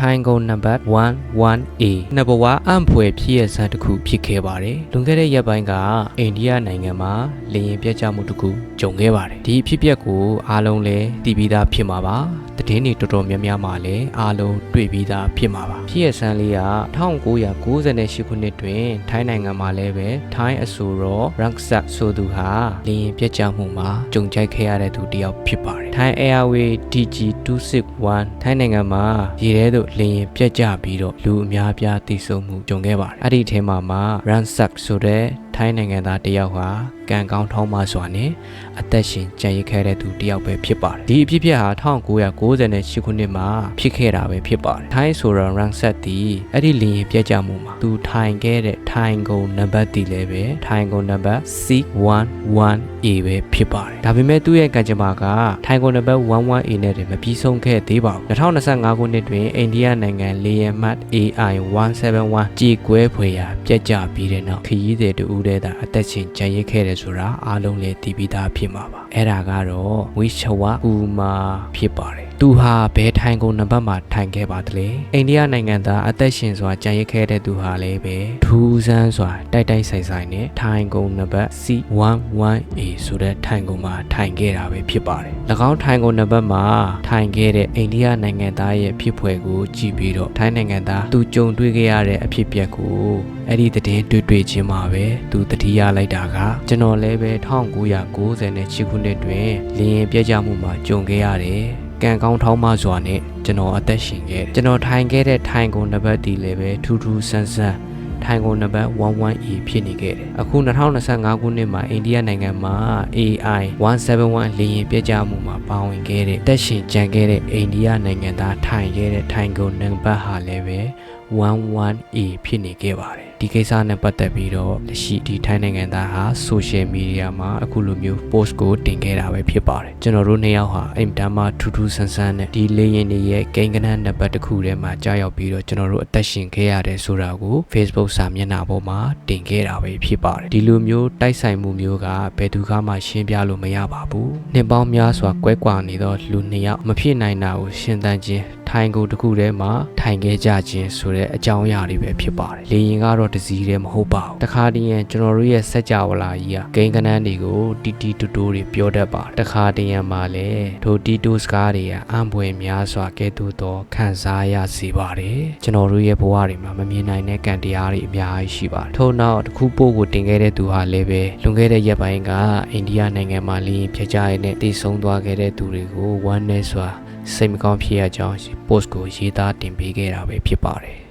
ထိုင်းကုန်နံပါတ် 11A နှစ်ဘဝအံ့ဖွယ်ဖြစ်ရစံတစ်ခုဖြစ်ခဲ့ပါတယ်လွန်ခဲ့တဲ့ရက်ပိုင်းကအိန္ဒိယနိုင်ငံမှာလေရင်ပြတ်ကျမှုတစ်ခုကြုံခဲ့ပါတယ်ဒီအဖြစ်အပျက်ကိုအားလုံးလည်းသိပြီးသားဖြစ်မှာပါသတင်းတွေတော်တော်များများမှာလည်းအားလုံးတွေ့ပြီးသားဖြစ်မှာပါဖြစ်ရစံလေးက1998ခုနှစ်တွင် ထိုင်းနိုင်ငံမှာလည်းပဲထိုင်းအဆိုတော် Rangsak ဆိုသူဟာလေရင်ပြတ်ကျမှုမှာကြုံကြိုက်ခဲ့ရတဲ့သူတစ်ယောက်ဖြစ်ပါတယ်ထိုင်း Airway DG261 ထိုင်းနိုင်ငံမှာရေထဲသို့လေရင်ပြတ်ကျပြီးတော့လူအများပြားတိစုံမှုကြုံခဲ့ပါတယ်အဲ့ဒီအထဲမှာမှ Rangsak ဆိုတဲ့ထိုင်းနိုင်ငံသားတစ်ယောက်ဟာကံကောင်းထောင်းမစွာနဲ့အသက်ရှင်ကြံရစ်ခဲ့တဲ့သူတစ်ယောက်ပဲဖြစ်ပါတယ်ဒီအဖြစ်အပျက်ဟာ1998ခုနှစ်မှာဖြစ်ခဲ့တာပဲဖြစ်ပါတယ်ထိုင်းဆိုတော့ Rangsak တီအဲ့ဒီလေရင်ပြတ်ကျမှုမှာသူထိုင်ခဲ့တဲ့ထိုင်ကုန်နံပါတ်တီလည်းပဲထိုင်ကုန်နံပါတ် C11A ပဲဖြစ်ပါတယ်ဒါပေမဲ့သူ့ရဲ့ကံကြမ္မာကထိုင်ကုန်နံပါတ် 11A နဲ့တည်းမပြီးဆုံးခဲ့သေးပါဘူး2025ခုနှစ်တွင်အိန္ဒိယနိုင်ငံလေယာဉ်မှတ် AI 171ကြေကွဲဖွယ်ရာပြတ်ကျပြီးတဲ့နောက်ခရီးသည်တူဦးတဲ့တာအသက်ရှင်ကြံရစ်ခဲ့တယ်ဆိုတာအားလုံးလည်းသိပြီးသားဖြစ်မှာပါအဲ့ဒါကတော့ဝိချဝကူမာဖြစ်ပါတယ် သူဟာဘဲထိုင်ကုန်နံပါတ်မှာထိုင်ခဲ့ပါတလေအိန္ဒိယနိုင်ငံသားအသက်ရှင်စွာကြံရစ်ခဲ့တဲ့သူဟာလည်းပဲထူးဆန်းစွာတိုက်တိုက်ဆိုင်ဆိုင်နဲ့ထိုင်ကုန်နံပါတ် C11A ဆိုတဲ့ထိုင်ကုန်မှာထိုင်ခဲ့တာပဲဖြစ်ပါတယ်၎င်းထိုင်ကုန်နံပါတ်မှာထိုင်ခဲ့တဲ့အိန္ဒိယနိုင်ငံသားရဲ့ဖြစ်ဖွယ်ကိုကြည့်ပြီးတော့ထိုင်းနိုင်ငံသားသူကြုံတွေ့ခဲ့ရတဲ့အဖြစ်အပျက်ကိုအဲ့ဒီသတင်းတွေ့တွေ့ချင်းမှာပဲသူတတိယလိုက်တာကကျွန်တော်လည်းပဲ1996ခုနှစ်တွင်လင်းရင်ပြည့်ကြမှုမှာကြုံခဲ့ရတယ် ကံကောင်းထောင်းမစွာနဲ့ကျွန်တော်အသက်ရှင်ခဲ့တယ်ကျွန်တော်ထိုင်ခဲ့တဲ့ထိုင်ကုန်နံပါတ်တီလည်းပဲထူးထူးဆန်းဆန်းထိုင်ကုန်နံပါတ် 11A ဖြစ်နေခဲ့တယ်အခု2025ခုနှစ်မှာအိန္ဒိယနိုင်ငံမှာ AI 171လေယာဉ်ပြည့်ကြမှုမှာပါဝင်ခဲ့တဲ့တက်ရှင်ကြံခဲ့တဲ့အိန္ဒိယနိုင်ငံသားထိုင်ခဲ့တဲ့ထိုင်ကုန်နံပါတ်ဟာလည်းပဲ 11A ဖြစ်နေခဲ့ပါတယ်ဒီကိစ္စနဲ့ပတ်သက်ပြီးတော့လက်ရှိဒီထိုင်းနိုင်ငံသားဟာ social media မှာအခုလိုမျိုး post ကိုတင်ခဲ့တာပဲဖြစ်ပါတယ်ကျွန်တော်တို့နှစ်ယောက်ဟာအိမ်တမ်းမှာထူးထူးဆန်းဆန်းနဲ့ဒီလေရင်တွေရဲ့ကိန်းကနန်းနံပါတ်တစ်ခုထဲမှာကြားရောက်ပြီးတော့ကျွန်တော်တို့အသက်ရှင်ခဲ့ရတယ်ဆိုတာကို Facebook စာမျက်နှာပေါ်မှာတင်ခဲ့တာပဲဖြစ်ပါတယ်ဒီလိုမျိုးတိုက်ဆိုင်မှုမျိုးကဘယ်သူကမှရှင်းပြလို့မရပါဘူးနှစ်ပေါင်းများစွာကွဲကွာနေသောလူနှစ်ယောက်မဖြစ်နိုင်တာကိုရှင်းတန်းခြင်း ထိုင်ကိုတစ်ခုထဲမှာထိုင်ခဲ့ကြခြင်းဆိုတဲ့အကြောင်းအရာတွေပဲဖြစ်ပါတယ်လေရင်ကတော့တစည်းတည်းမဟုတ်ပါဘူးတခါတည်းရင်ကျွန်တော်တို့ရဲ့စက်ကြဝဠာကြီးကဂိမ်းကနန်းတွေကိုတီတီတူတူတွေပြောတတ်ပါတယ်တခါတည်းရင်မှာလည်းထိုတီတူစကားတွေကအံပွင့်များစွာကဲ့သို့သောခံစားရစေပါတယ်ကျွန်တော်တို့ရဲ့ဘဝတွေမှာမမြင်နိုင်တဲ့ကံတရားတွေအများကြီးရှိပါတယ်ထို့နောက်တစ်ခုပို့ကိုတင်ခဲ့တဲ့သူဟာလည်းပဲလွန်ခဲ့တဲ့ရက်ပိုင်းကအိန္ဒိယနိုင်ငံမှာလင်းပြကြရတဲ့တည်ဆုံသွားခဲ့တဲ့သူတွေကိုဝမ်းနည်းစွာ စိတ်မကောင်းဖြစ်ရကြောင်း post ကိုရေးသားတင်ပေးခဲ့တာပဲဖြစ်ပါတယ်